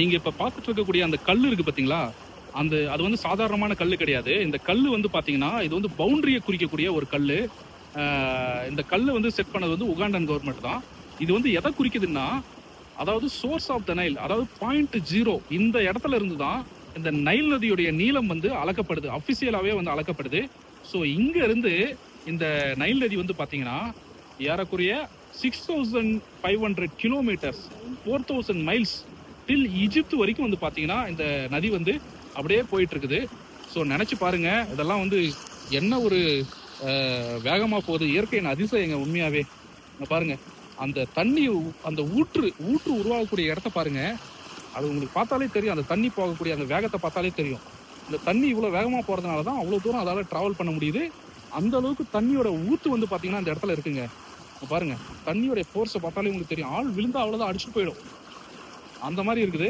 நீங்கள் இப்போ பார்த்துட்டு இருக்கக்கூடிய அந்த கல் இருக்குது பார்த்தீங்களா அந்த அது வந்து சாதாரணமான கல் கிடையாது. இந்த கல் வந்து பார்த்தீங்கன்னா இது வந்து பவுண்டரியை குறிக்கக்கூடிய ஒரு கல் இந்த கல் வந்து செட் பண்ணது வந்து உகாண்டன் கவர்மெண்ட் தான். இது வந்து எதை குறிக்குதுன்னா அதாவது சோர்ஸ் ஆஃப் த நைல் அதாவது பாயிண்ட் ஜீரோ இந்த இடத்துல இருந்து தான் இந்த நைல் நதியுடைய நீளம் வந்து அளக்கப்படுது. அஃபிஷியலாகவே வந்து அளக்கப்படுது. ஸோ இங்கேருந்து இந்த நைல் நதி வந்து பார்த்தீங்கன்னா ஏறக்குறைய six thousand five hundred kilometres four thousand miles till Egypt வரைக்கும் வந்து பார்த்தீங்கன்னா இந்த நதி வந்து அப்படியே போயிட்டு இருக்குது ஸோ நினச்சி பாருங்க இதெல்லாம் வந்து என்ன ஒரு வேகமாக போகுது. இயற்கையின் அதிசயங்க உண்மையாகவே பாருங்க அந்த தண்ணி அந்த ஊற்று ஊற்று உருவாகக்கூடிய இடத்த பாருங்க. அது உங்களுக்கு பார்த்தாலே தெரியும். அந்த தண்ணி போகக்கூடிய அந்த வேகத்தை பார்த்தாலே தெரியும். இந்த தண்ணி இவ்வளோ வேகமாக போகிறதுனால தான் அவ்வளோ தூரம் அதால் ட்ராவல் பண்ண முடியுது. அந்த அளவுக்கு தண்ணியோட ஊற்று வந்து பார்த்தீங்கன்னா அந்த இடத்துல இருக்குங்க. பாருங்கள் பாருங்க தண்ணியோட ஃபோர்ஸை பார்த்தாலே உங்களுக்கு தெரியும். ஆள் விழுந்தா அவ்வளோதான் அடிச்சுட்டு போயிடும். அந்த மாதிரி இருக்குது.